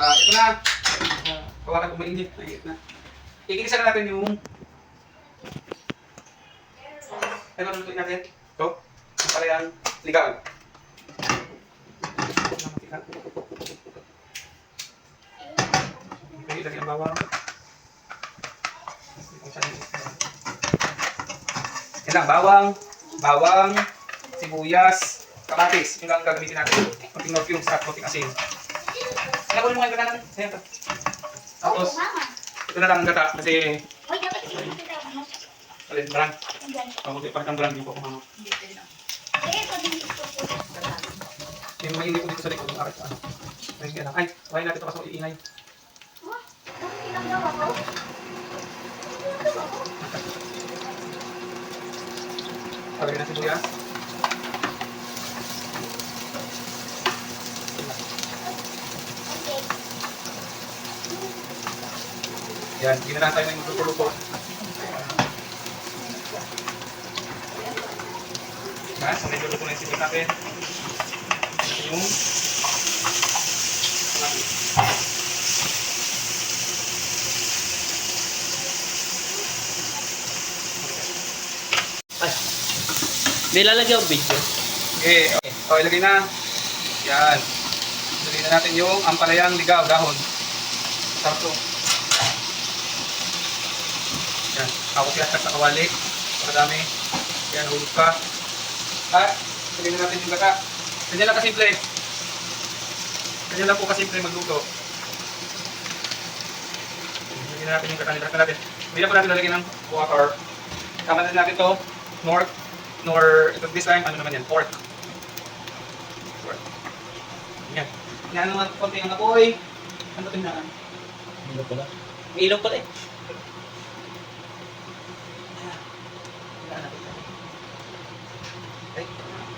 Ah, ito na. Kawalan ko mainit. Mainit na. Ikikisa natin yung... Ano lutuin natin? Ito. Ang palayang ligaw. Okay, lagyan bawang. Yan lang, bawang, bawang, sibuyas, kamatis. Yun lang ang gagamitin natin. Konting north yung sa konting asin. Kaya kunin mo ngayon ka natin. Ayan to. Tapos, ito na lang ang gata kasi alin, brand. Pag-ulit pa ng brand yung po kumama. Yung mainit ko dito sa likod ng akin. Ayun kaya lang. Ay, kawain natin ito kasi iingay. Palagyan natin sibuyas. Yan, hindi na lang tayo. Yan, so medyo luto na yung sibuyas natin. Yung Hindi lalagyan ang video. Okay, okay. So, ilagay na. Yan. Ilagay na natin yung ampalayang ligaw, dahon. Sarap. Yan. Ako piyastas sa kawali. Makadami. Yan, hulog pa. At, ilagay na natin yung gata. Ganyan lang kasimple. Ganyan lang po kasimple magluto. Ilagay na natin yung gata. Ilagay na natin. Hindi na po natin lalagyan ng water. Tama na natin to. North nor ito this time, ano naman yan, pork. Pork. Yan. Yan naman konti ang apoy. Ano na? Ilaw pala. May ilaw pala eh.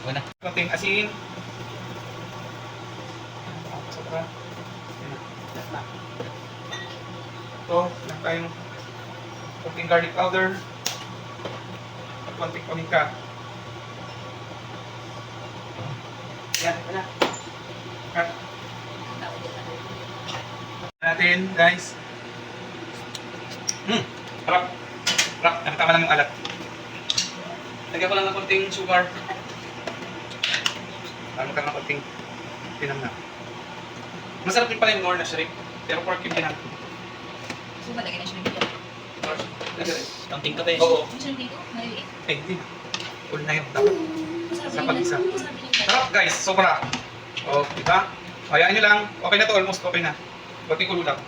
Wala. Konting asin. Ito, lang tayong konting garlic powder. At konting paminta. Yan, na. Cut. natin, guys. Hmm, sarap. Sarap, nakatama lang yung alat. Lagyan ko lang ng konting sugar. Lalo ka ng konting pinam na. Masarap din pala yung nor na shrimp. Pero pork yung pinam. So, malagay na. Lagyan rin. Counting ka ba eh. Oo. Yung siya dito, maliliit. Eh, hindi na. Full na yun. Dapat. Masarap Sa pag-isa. yan. Masarap yung Sarap guys, sobra. O, diba? Hayaan nyo lang. Okay na to, almost okay na. Kunting kulo lang.